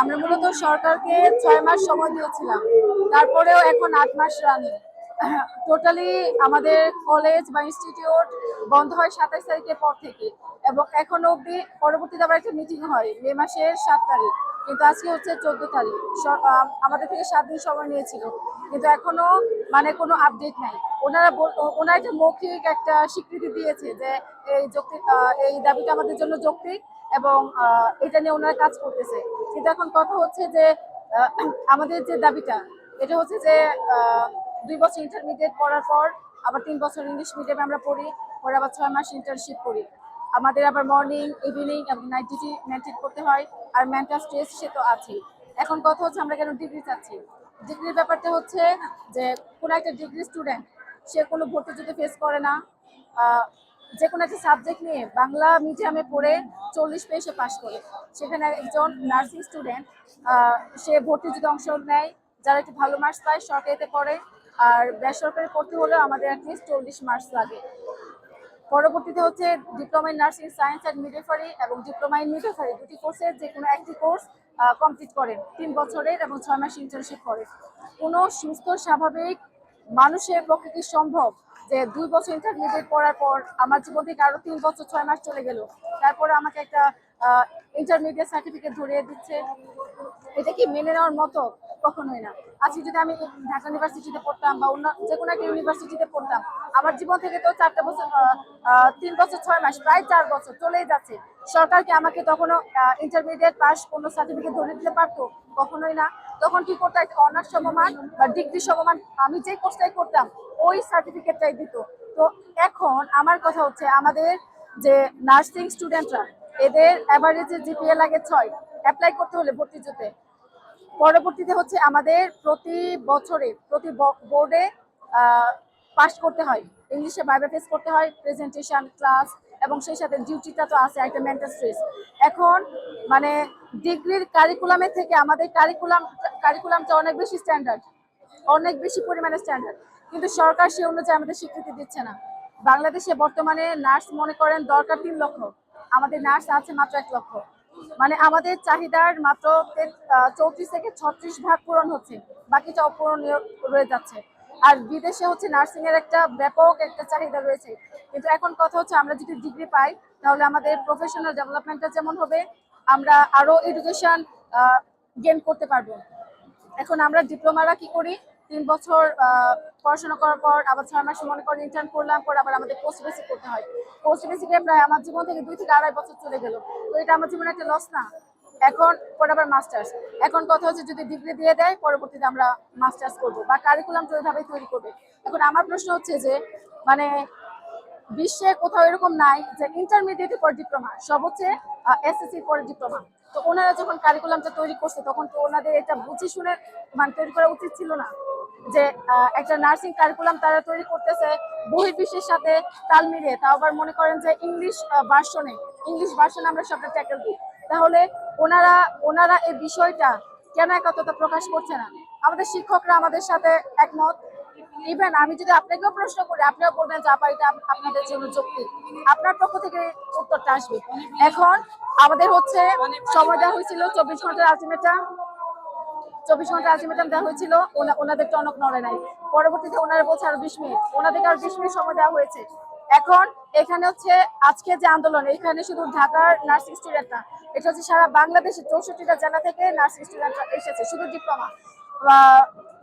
আমরা মূলত সরকারকে ছয় মাস সময় দিয়েছিলাম। তারপরেও এখন আট মাস রানি টোটালি আমাদের কলেজ বা ইনস্টিটিউট বন্ধ হয় সাতাইশ তারিখের পর থেকে এবং এখনও অবধি পরবর্তীতে আবার একটা মিটিং হয়, মে মাসের সাত তারিখ। কিন্তু আজকে হচ্ছে চোদ্দ তারিখ। আমাদের থেকে সাত দিন সময় নিয়েছিল। কিন্তু এখনও মানে কোনো আপডেট নাই। ওনারা ওনারা একটা মৌখিক একটা স্বীকৃতি দিয়েছে যে এই যৌক্তিক এই দাবিটা আমাদের জন্য যৌক্তিক। এবং এটা নিয়ে ওনারা কাজ করতেছে। কিন্তু এখন কথা হচ্ছে যে আমাদের যে দাবিটা, এটা হচ্ছে যে দুই বছর ইন্টারমিডিয়েট পড়ার পর, আবার তিন বছর ইংলিশ মিডিয়ামে আমরা পড়ি, পরে আবার ছয় মাস ইন্টার্নশিপ করি। আমাদের আবার মর্নিং ইভিনিং এবং নাইট ডিউটি মেনটেন করতে হয়, আর মেন্টাল স্ট্রেস সে তো আছেই। এখন কথা হচ্ছে আমরা কেন ডিগ্রি চাচ্ছি? ডিগ্রির ব্যাপারটা হচ্ছে যে, কোনো একটা ডিগ্রি স্টুডেন্ট সে কোনো ভর্তি যদি ফেস করে না যে কোনো একটা সাবজেক্ট নিয়ে বাংলা মিডিয়ামে পড়ে চল্লিশ পেয়ে সে পাশ করে। সেখানে একজন নার্সিং স্টুডেন্ট সে ভর্তি যদি অংশ নেয়, যারা একটু ভালো মার্কস পায়, সরকারিতে পড়ে। আর বেসরকারি পড়তে হলেও আমাদের অ্যাটলিস্ট চল্লিশ মার্কস লাগে। পরবর্তীতে হচ্ছে diploma in nursing science and midwifery এবং ডিপ্লোমা ইন মিডওয়াইফারি দুটি কোর্সের যে কোনো একটি কোর্স কমপ্লিট করেন। তিন বছরের এবং ছয় মাস ইন্টার্নশিপ করে কোনো সুস্থ, স্বাভাবিক মানুষের পক্ষে কি সম্ভব? যে দুই বছর ইন্টারমিডিয়েট পড়ার পর আমার জীবন থেকে আরও তিন বছর, ছয় মাস চলে গেল। তারপরে আমাকে একটা ইন্টারমিডিয়েট সার্টিফিকেট ধরিয়ে দিচ্ছে। এটা কি মেনে নেওয়ার মতো কখনোই না। আজকে যদি আমি ঢাকা ইউনিভার্সিটিতে পড়তাম বা অন্য যে কোনো একটা ইউনিভার্সিটিতে পড়তাম, আমার জীবন থেকে তো চারটা বছর তিন বছর, ছয় মাস, প্রায় চার বছর চলেই যাচ্ছে। সরকার কি আমাকে তখনও ইন্টারমিডিয়েট পাস কোনো সার্টিফিকেট ধরে দিতে পারতো? কখনোই না। তখন কি করতো? একটা অনার্স সমমান বা ডিগ্রি সমমান, আমি যে কোর্সটাই করতাম, ওই সার্টিফিকেটটাই দিত। তো এখন আমার কথা হচ্ছে, আমাদের যে নার্সিং স্টুডেন্টরা এদের অ্যাভারেজে জিপিএ লাগে ছয়। অ্যাপ্লাই করতে হলে ভর্তি জুতে। পরবর্তীতে হচ্ছে আমাদের প্রতি বছরে, প্রতি বোর্ডে পাস করতে হয়। ইংলিশে বাইবে করতে হয় প্রেজেন্টেশন ক্লাস এবং সেই সাথে ডিউটিটা তো আছে, একটা মেন্টাল স্ট্রেস এখন মানে ডিগ্রির কারিকুলামের থেকে আমাদের কারিকুলাম কারিকুলামটা অনেক বেশি স্ট্যান্ডার্ড অনেক বেশি পরিমাণে স্ট্যান্ডার্ড কিন্তু সরকার সে অনুযায়ী আমাদের স্বীকৃতি দিচ্ছে না। বাংলাদেশে বর্তমানে নার্স মনে করেন দরকার তিন লক্ষ। আমাদের নার্স আছে মাত্র এক লক্ষ। মানে আমাদের চাহিদার মাত্র চৌত্রিশ থেকে ছত্রিশ ভাগ পূরণ হচ্ছে। বাকিটা অপূরণীয় রয়ে যাচ্ছে। আর বিদেশে হচ্ছে নার্সিং এর একটা ব্যাপক একটা চাহিদা রয়েছে। কিন্তু এখন কথা হচ্ছে আমরা যদি ডিগ্রি পাই, তাহলে আমাদের প্রফেশনাল ডেভেলপমেন্টটা যেমন হবে, আমরা আরও এডুকেশন গেন করতে পারব। এখন আমরা ডিপ্লোমারা কি করি? তিন বছর পড়াশোনা করার পর আবার ছয় মাস মনে করেন ইন্টার্ন করলাম, পর আবার আমাদের পোস্ট বেসিক করতে হয়। পোস্ট বেসিকে প্রায় আমার জীবন থেকে দুই থেকে আড়াই বছর চলে গেল। তো এটা আমার জীবনে একটা লস না। এখন পরে আবার মাস্টার্স এখন কথা হচ্ছে যদি ডিগ্রি দিয়ে দেয়, পরবর্তীতে আমরা মাস্টার্স করব বা কারিকুলামটা ওইভাবেই তৈরি করবে। এখন আমার প্রশ্ন হচ্ছে যে মানে বিশ্বে কোথাও এরকম নাই যে ইন্টারমিডিয়েটের পর ডিপ্লোমা সব হচ্ছে এসএসসি পরে ডিপ্লোমা তো ওনারা যখন কারিকুলামটা তৈরি করছে, তখন তো ওনাদের এটা বুঝে শুনে মানে তৈরি করা উচিত ছিল না। যে একটা নার্সিং কারিকুলাম তারা তৈরি করতেছে, বহির্বিশ্বের সাথে তাল মিলিয়ে। তাও আবার মনে করেন যে ইংলিশ ভার্সনে ইংলিশ ভার্সনে আমরা সবটা ট্যাকেল দিই তাহলে ওনারা ওনারা এই বিষয়টা কেন একত্রতা প্রকাশ করছে না? আমাদের শিক্ষকরা আমাদের সাথে একমত। ইভেন আমি যদি আপনাকেও প্রশ্ন করি, আপনিও বলবেন যে, আপা আপনাদের জন্য যৌক্তিক। আপনার পক্ষ থেকে উত্তরটা আসবে। এখন আমাদের হচ্ছে সময় দেওয়া হয়েছিল চব্বিশ ঘণ্টার আলটিমেটাম চব্বিশ ঘণ্টা আলটিমেটাম দেওয়া হয়েছিল। ওনা- ওনাদের টনক নড়ে নাই। পরবর্তীতে ওনারা বলছে আরও বিশ মিনিট। ওনাদেরকে আরও বিশ মিনিট সময় দেওয়া হয়েছে। এখন এখানে হচ্ছে আজকে যে আন্দোলন, এখানে শুধু ঢাকার নার্সিং স্টুডেন্ট না, এটা হচ্ছে সারা বাংলাদেশের চৌষট্টিটা জেলা থেকে নার্সিং স্টুডেন্টরা এসেছে, শুধু ডিপ্লোমা বা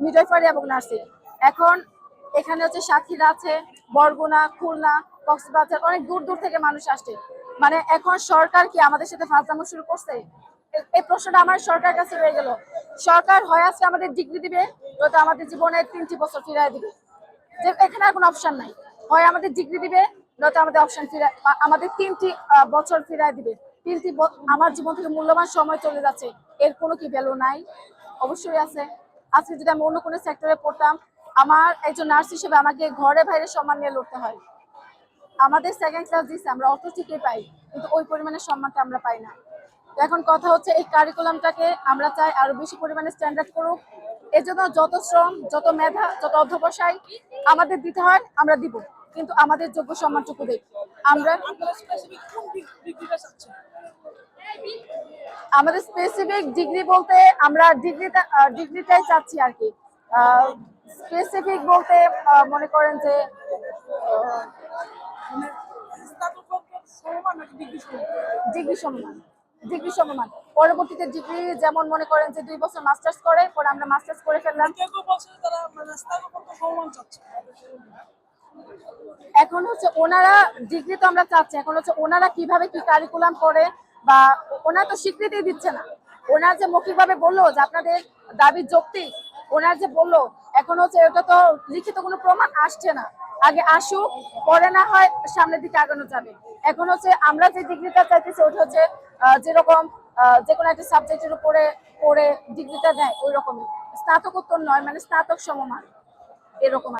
মিডওয়াইফারি এবং নার্সিং এখন এখানে হচ্ছে সাক্ষীরা আছে, বরগুনা, খুলনা, কক্সবাজার, অনেক দূর দূর থেকে মানুষ আসছে। মানে এখন সরকার কি আমাদের সাথে ফাজলামো শুরু করছে? এই প্রশ্নটা আমার সরকার কাছে রয়ে গেল। সরকার হয় আজকে আমাদের ডিগ্রি দিবে, নয়তো আমাদের জীবনের তিনটি বছর ফিরাই দিবে। যে এখানে আর কোনো অপশন নাই। হয় আমাদের ডিগ্রি দিবে, নয়তো আমাদের অপশন ফিরে আমাদের তিনটি বছর ফিরায় দিবে। তিনটি আমার জীবন থেকে মূল্যবান সময় চলে যাচ্ছে, এর কোনো কি ভ্যালু নাই? অবশ্যই আছে। আজকে যদি আমি অন্য কোনো সেক্টরে পড়তাম, আমার একজন নার্স হিসেবে আমাকে ঘরে বাইরে সম্মান নিয়ে লড়তে হয়। আমাদের সেকেন্ড ক্লাস দিচ্ছে আমরা অত ঠিকই পাই, কিন্তু ওই পরিমাণে সম্মানটা আমরা পাই না। এখন কথা হচ্ছে, এই কারিকুলামটাকে আমরা চাই আরও বেশি পরিমাণে স্ট্যান্ডার্ড করুক। এর জন্য যত শ্রম, যত মেধা, যত অধ্যবসায় আমাদের দিতে হয়, আমরা দিব। কিন্তু আমাদের যোগ্য সম্মানটুকু দেই আমরা আমাদের স্পেসিফিক ডিগ্রি বলতে আমরা ডিগ্রিটা ডিগ্রিটাই চাচ্ছি আর কি। স্পেসিফিক বলতে মনে করেন যে ডিগ্রি ডিগ্রি সমমান। পরবর্তীতে ডিগ্রি যেমন মনে করেন যে দুই বছর মাস্টার্স করে, পরে আমরা মাস্টার্স করে ফেললাম। এখন হচ্ছে ওনারা ডিগ্রি তো আমরা চাচ্ছি, এখন হচ্ছে ওনারা কীভাবে কি কারিকুলাম করে বা ওনারা তো স্বীকৃতি দিচ্ছে না। ওনার যে মৌখিকভাবে বলল যে আপনাদের দাবি যৌক্তিক, ওনার যে বলল, এখন হচ্ছে এটা তো লিখিত কোনো প্রমাণ আসছে না। আগে আসুক, পরে না হয় সামনের দিকে আগানো যাবে। এখন হচ্ছে আমরা যে ডিগ্রিটা চাইতেছি, ওটা হচ্ছে যেরকম যে কোনো একটা সাবজেক্টের উপরে পড়ে ডিগ্রিটা দেয় ওই রকমই স্নাতকোত্তর নয় মানে স্নাতক সমমান, এরকম